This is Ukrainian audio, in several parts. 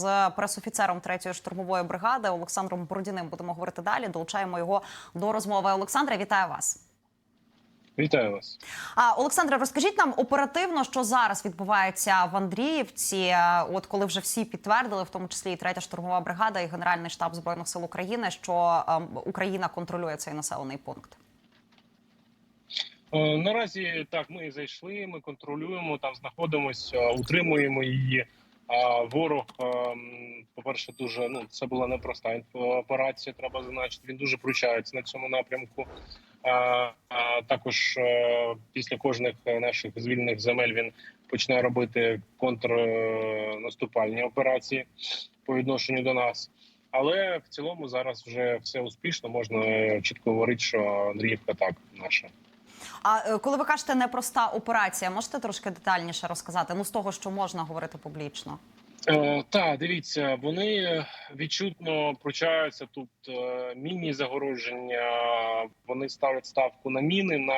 З пресофіцером 3-ї штурмової бригади Олександром Бородіним будемо говорити далі. Долучаємо його до розмови. Олександре, вітаю вас. Вітаю вас. А Олександре, розкажіть нам оперативно, що зараз відбувається в Андріївці. е, От коли вже всі підтвердили, в тому числі і 3-я штурмова бригада, і Генеральний штаб збройних сил України, що Україна контролює цей населений пункт. Е, Наразі так ми зайшли. Ми контролюємо там, знаходимося, утримуємо її. Ворог, по перше, дуже ну це була непроста операція. Треба зазначити. Він дуже пручається на цьому напрямку. А, також е, після кожних наших звільнених земель він почне робити контрнаступальні операції по відношенню до нас. Але в цілому зараз вже все успішно. Можна е, чітко говорити, що Андріївка так наша. А е, коли ви кажете непроста операція, можете трошки детальніше розказати? Ну з того, що можна говорити публічно. Е, так, дивіться, вони відчутно пручаються тут е, міні загородження. Вони ставлять ставку на міни, на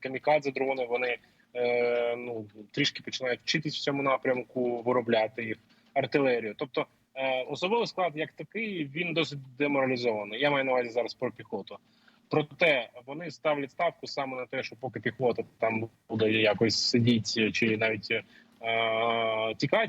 камікадзе дрони. Вони е, ну трішки починають вчитись в цьому напрямку, виробляти їх артилерію. Тобто е, особовий склад, як такий, він досить деморалізований. Я маю на увазі зараз про піхоту. Проте вони ставлять ставку саме на те, що поки піхота там буде якось сидіти чи навіть е,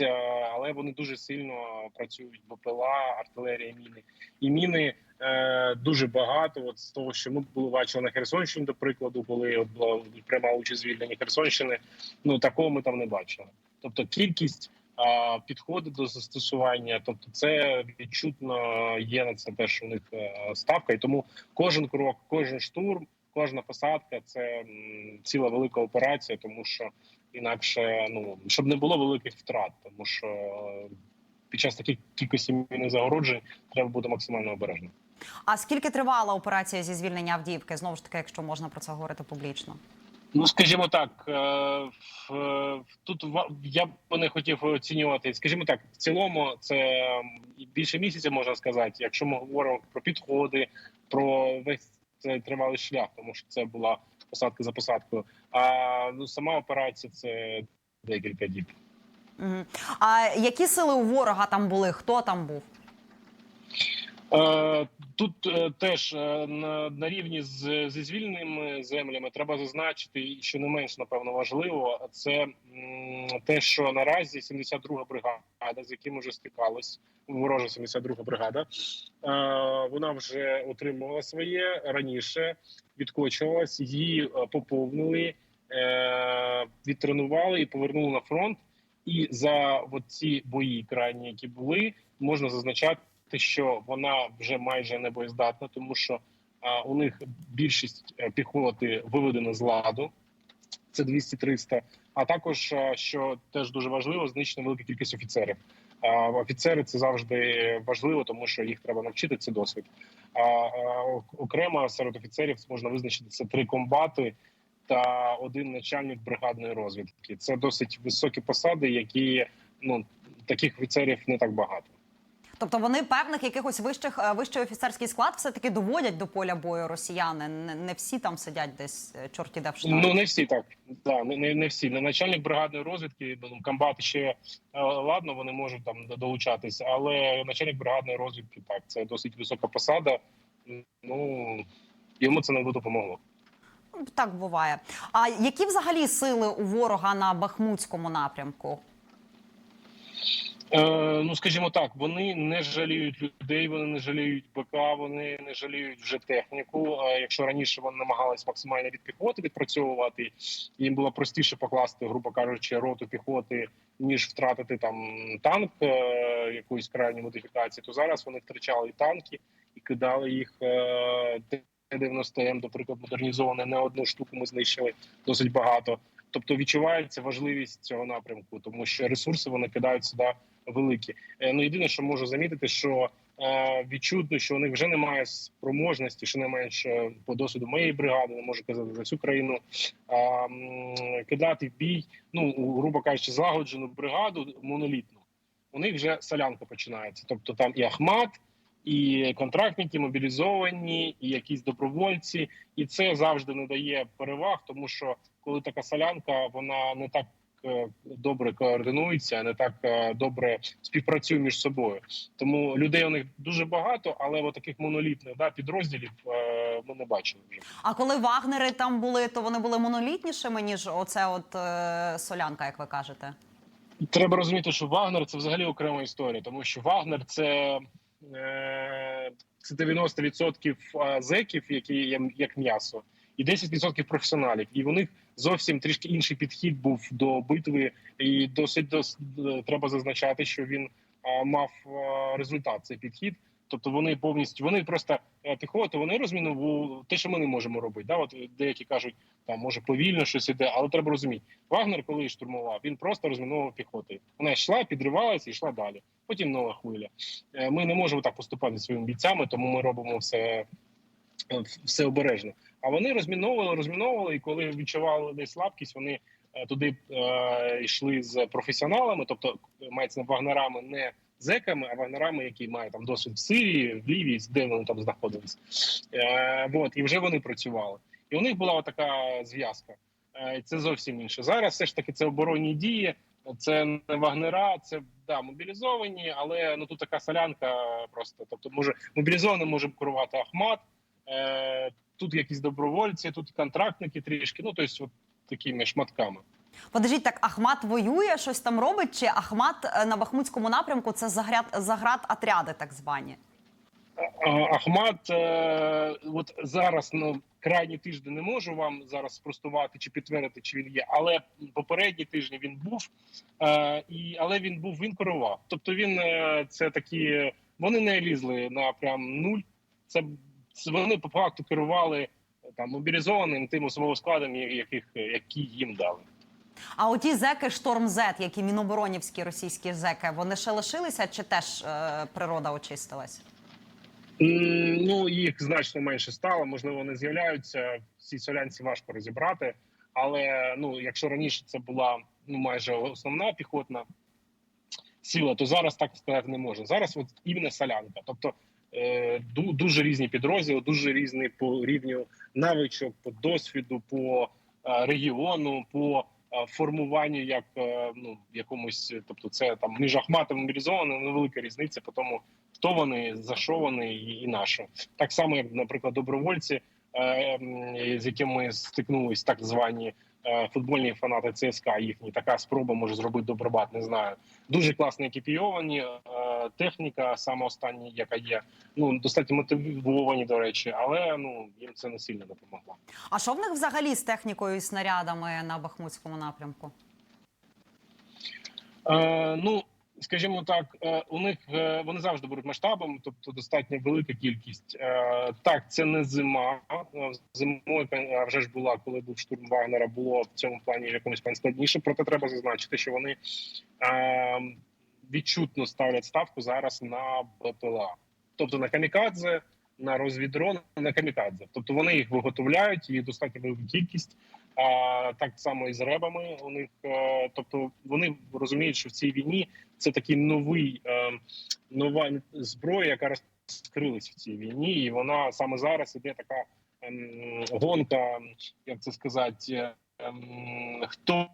е, але вони дуже сильно працюють БПЛА, артилерія, міни і міни е, дуже багато. От з того, що ми були бачили на Херсонщині, до прикладу, коли от була пряма участь в звільненні Херсонщини. Ну такого ми там не бачили. Тобто кількість підходи до застосування, тобто це відчутно є на це теж у них е, ставка, і тому кожен крок, кожен штурм, кожна посадка це ціла велика операція, тому що інакше ну щоб не було великих втрат, тому що е, під час таких кількості загороджень треба бути максимально обережним. А скільки тривала операція зі звільнення Авдіївки? Знову ж таки, якщо можна про це говорити публічно. Ну, скажімо так, е, тут я б не хотів оцінювати. Скажімо так, в цілому це більше місяця можна сказати, якщо ми говоримо про підходи, про весь цей тривалий шлях, тому що це була посадка за посадкою. А ну сама операція це декілька діб. А які сили у ворога там були? Хто там був? Е, Тут е, теж е, на, рівні з зі звільненими землями треба зазначити, що не менш напевно важливо, це те, що наразі 72-га бригада, з яким вже стикалась ворожа 72-га бригада, е, вона вже отримувала своє раніше, відкочувалась, її поповнили, відтренували і повернули на фронт. І за ці бої крайні, які були, можна зазначати що вона вже майже не боєздатна, тому що а, у них більшість е, піхоти виведено з ладу. Це 200-300. А також що теж дуже важливо, знищена велика кількість офіцерів. Офіцери це завжди важливо, тому що їх треба навчити. Це досвід. Окремо серед офіцерів можна визначити це три комбати та один начальник бригадної розвідки. Це досить високі посади, які ну таких офіцерів не так багато. Тобто вони певних якихось вищих е, вищий офіцерський склад все таки доводять до поля бою росіяни. Не, не всі там сидять десь е, чорті де в штабі. Ну не всі так. Да, не, не, всі. Не начальник бригадної розвідки, ну, комбат ще е, ладно, вони можуть там долучатися, але начальник бригадної розвідки так, це досить висока посада. Ну йому це не допомогло. Так буває. А які взагалі сили у ворога на Бахмутському напрямку? Е, ну скажімо так, вони не жаліють людей, вони не жаліють БК, вони не жаліють вже техніку. Якщо раніше вони намагались максимально від піхоти відпрацьовувати, їм було простіше покласти, грубо кажучи, роту піхоти, ніж втратити там танк е, якоїсь крайньої модифікації, то зараз вони втрачали танки і кидали їх. Е, Т-90М, до прикладу, модернізоване не одну штуку. Ми знищили досить багато. Тобто відчувається важливість цього напрямку, тому що ресурси вони кидають сюди великі. Е, Ну єдине, що можу замітити, що е, відчутно, що у них вже немає спроможності, що не менш е, по досвіду моєї бригади, не можу казати за всю країну, кидати в бій, ну грубо кажучи, злагоджену бригаду монолітну. У них вже солянка починається. Тобто там і Ахмат, і контрактники мобілізовані, і якісь добровольці, і це завжди не дає переваг, тому що коли така солянка, вона не так е, добре координуються, не так е, добре співпрацюють між собою. Тому людей у них дуже багато, але от таких монолітних да, підрозділів е, ми не бачили вже. А коли вагнери там були, то вони були монолітнішими ніж оце от е, солянка, як ви кажете. Треба розуміти, що Вагнер це взагалі окрема історія, тому що Вагнер це, це 90% зеків, які є як м'ясо, і 10% професіоналів. І у них зовсім трішки інший підхід був до битви, і досить дос, треба зазначати, що він е, мав е, результат цей підхід. Тобто вони повністю вони просто е, піхоту, вони розмінували те, що ми не можемо робити. Да, от деякі кажуть, там може повільно щось іде, але треба розуміти. Вагнер, коли штурмував, він просто розміновував піхотою. Вона йшла, підривалася і йшла далі. Потім нова хвиля. Е, Ми не можемо так поступати своїми бійцями, тому ми робимо все, е, все обережно. А вони розміновували, розміновували, і коли відчували десь слабкість, вони е, туди е, йшли з професіоналами, тобто е, мається вагнерами не зеками, а вагнерами, які мають там досвід в Сирії, в Лівії, де вони там знаходились. Е, вот, і вже вони працювали. І у них була така зв'язка. Е, Це зовсім інше. Зараз все ж таки це оборонні дії, це не вагнера, це да, мобілізовані, але ну тут така солянка просто. Тобто, може мобілізованим може керувати Ахмат, е, тут якісь добровольці, тут контрактники трішки. Ну тобто, от такими шматками. Подождіть, так Ахмат воює, щось там робить? Чи Ахмат е, на Бахмутському напрямку це заград, заград отряди, так звані? Ахмат, е, от зараз ну крайні тижні не можу вам зараз спростувати чи підтвердити, чи він є, але попередні тижні він був, е, і але він був він керував. Тобто він е, це такі, вони не лізли на прям нуль. Це, вони по факту керували е, там мобілізованим тим особовим складом, яких які їм дали. А оті зеки Шторм Зет, які міноборонівські російські зеки, вони ще лишилися чи теж е, природа очистилась? Ну їх значно менше стало. Можливо, вони з'являються. В цій солянці важко розібрати. Але ну, якщо раніше це була ну майже основна піхотна сила, то зараз так сказати не можна. Зараз от іменно солянка. Тобто е, дуже різні підрозділи, дуже різні по рівню навичок, по досвіду, по е, регіону, по формуванню як е, ну якомусь, тобто це там між Ахматом і мобілізованим невелика різниця по тому, хто вони, за що вони і, на що. Так само, як, наприклад, добровольці, е, з якими ми стикнулись, так звані е, футбольні фанати ЦСКА. Їхні така спроба може зробити добробат. Не знаю. Дуже класно екіпійовані. Е, техніка, саме остання, яка є, ну достатньо мотивовані, до речі, але ну їм це не сильно допомогло. А що в них взагалі з технікою і снарядами на Бахмутському напрямку? Е, ну скажімо так, е, у них е, вони завжди беруть масштабом, тобто достатньо велика кількість. Е, так, це не зима. Зимою вже ж була, коли був штурм Вагнера, було в цьому плані якомусь плані складніше. Проте треба зазначити, що вони відчутно ставлять ставку зараз на БПЛА, тобто на камікадзе. На розвіддрон на камікадзе, тобто вони їх виготовляють, їх достатньо велика кількість. А так само і з ребами. У них, е, тобто, вони розуміють, що в цій війні це такий новий е, нова зброя, яка розкрилась в цій війні, і вона саме зараз іде така ем, гонка, як це сказати, ем, хто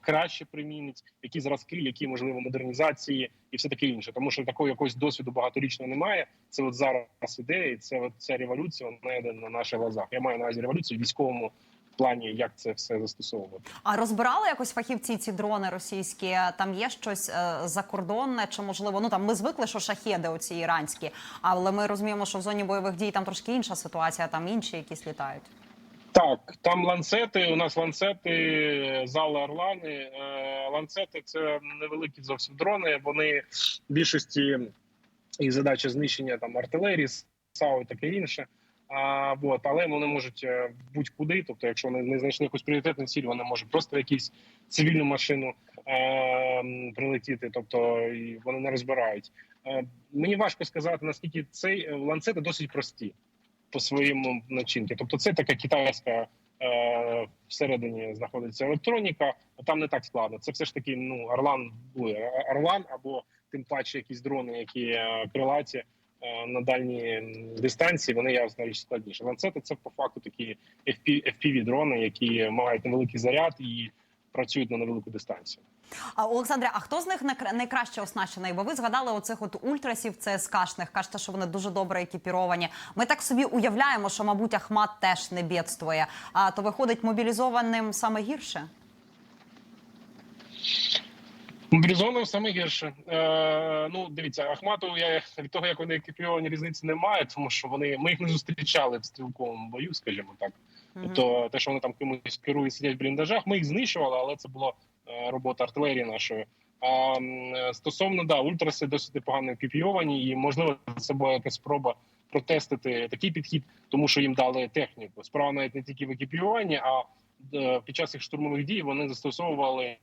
краще примінить, які зразки, які можливо модернізації, і все таке інше, тому що такого якогось досвіду багаторічного немає. Це от зараз іде, і це от ця революція вона йде на наших глазах. Я маю на увазі революцію в військовому плані, як це все застосовувати. А розбирали якось фахівці ці дрони російські? Там є щось е, закордонне, чи можливо, ну там ми звикли, що шахеди оці іранські, але ми розуміємо, що в зоні бойових дій там трошки інша ситуація, там інші якісь літають. Так, там ланцети. У нас ланцети, зали Орлани. Е, Ланцети це невеликі зовсім дрони. Вони в більшості їх задача знищення там артилерії, САУ і таке інше. А, вот, але вони можуть е, будь-куди. Тобто, якщо вони не знайшли якусь пріоритетну ціль, вони можуть просто якусь цивільну машину е, прилетіти. Тобто і вони не розбирають. Е, мені важко сказати наскільки цей е, ланцети досить прості по своєму начинки. Тобто, це така китайська е, всередині знаходиться електроніка. Там не так складно. Це все ж таки ну Орлан Орлан або тим паче якісь дрони, які крилаті на дальні дистанції. Вони річ складніше. Ланцети це по факту такі FPV, дрони, які мають невеликий заряд і працюють на невелику дистанцію. А Олександре, а хто з них найкра- найкраще оснащений? Бо ви згадали оцих от ультрасів ЦСКшних, кажете, що вони дуже добре екіпіровані. Ми так собі уявляємо, що, мабуть, Ахмат теж не бідствує. А то виходить мобілізованим саме гірше. Мобілізованим саме гірше. Е, ну, дивіться, Ахмату я від того, як вони екіпіровані, різниці немає, тому що вони ми їх не зустрічали в стрілковому бою, скажімо так. Мгм. То те, що вони там кимось керують, сидять в бліндажах, ми їх знищували, але це була е, робота артилерії нашої. А е, стосовно да, ультраси досить непогано екіпійовані, і можливо це була якась спроба протестити такий підхід, тому що їм дали техніку. Справа навіть не тільки в екіпіюванні, а е, під час їх штурмових дій вони застосовували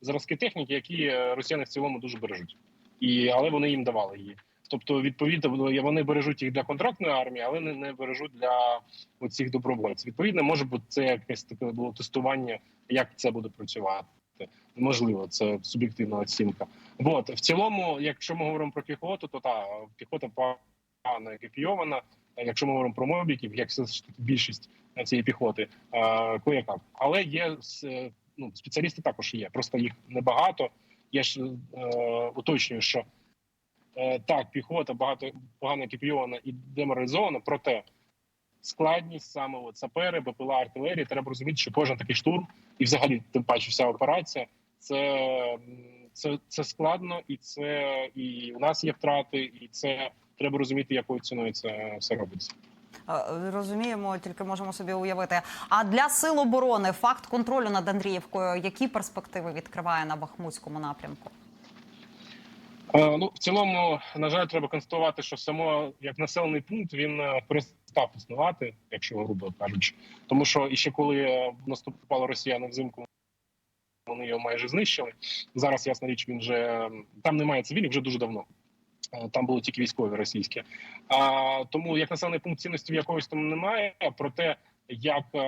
зразки техніки, які е, росіяни в цілому дуже бережуть, і але вони їм давали її. Тобто, відповідно, вони бережуть їх для контрактної армії, але не, не бережуть для оцих добровольців. Відповідно, може бути це якесь таке було тестування, як це буде працювати. Можливо, це суб'єктивна оцінка. От в цілому, якщо ми говоримо про піхоту, то та піхота погано екіпійована. Якщо ми говоримо про мобіків, як все ж таки більшість цієї піхоти, кояка. Але є с- ну, спеціалісти також є, просто їх небагато. Я ж е, уточнюю, що е, так, піхота багато погано екіпійована і деморалізована, проте складність саме от сапери, БПЛА, артилерії. Треба розуміти, що кожен такий штурм, і взагалі тим паче вся операція, це, це, це складно, і це і у нас є втрати, і це треба розуміти, якою ціною це все робиться. Е, Розуміємо, тільки можемо собі уявити. А для сил оборони факт контролю над Андріївкою, які перспективи відкриває на Бахмутському напрямку? Е, Ну, в цілому, на жаль, треба констатувати, що само як населений пункт він е, перестав існувати, якщо грубо кажучи. Тому що іще коли наступала росіяни взимку, вони його майже знищили. Зараз, ясна річ, він вже там немає цивілів вже дуже давно. Е, Там були тільки військові російські. А, тому як населений пункт цінності в якогось там немає. Проте як е,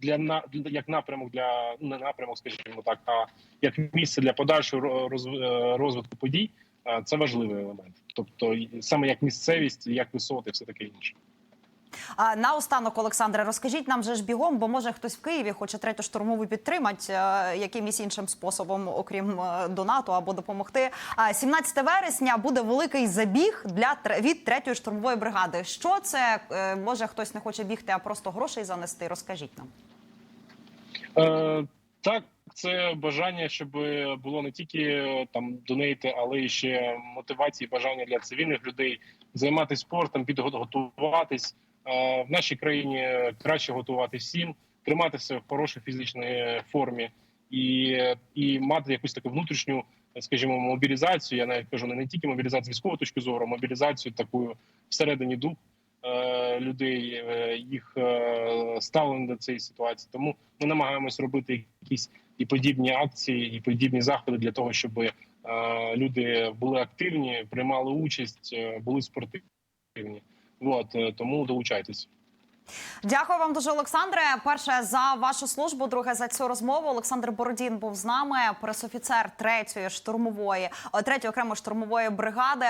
для на як напрямок для ну, не напрямок, скажімо так, а як місце для подальшого е, розвитку подій, це важливий елемент. Тобто, саме як місцевість, як висоти, все таке інше. А наостанок, Олександре, розкажіть нам же ж бігом, бо може хтось в Києві хоче третю штурмову підтримати е, якимось іншим способом, окрім е, донату або допомогти. А 17 вересня буде великий забіг для від третьої штурмової бригади. Що це Е, може хтось не хоче бігти, а просто грошей занести? Розкажіть нам. Е, так, це бажання, щоб було не тільки там донейти, але й ще мотивації, бажання для цивільних людей займатися спортом, підготуватись. Е, в нашій країні краще готувати всім, триматися в хорошій фізичній формі і, і мати якусь таку внутрішню, скажімо, мобілізацію. Я навіть кажу не, не тільки мобілізацію військової точки зору, а мобілізацію таку всередині дух е, людей, е, їх е, ставлення до цієї ситуації. Тому ми намагаємось робити якісь і подібні акції, і подібні заходи для того, щоб е, люди були активні, приймали участь, е, були спортивні. От е, тому долучайтесь. Дякую вам дуже, Олександре. Перше за вашу службу, друге за цю розмову. Олександр Бородін був з нами, пресофіцер третьої штурмової, е, третьої окремої штурмової бригади.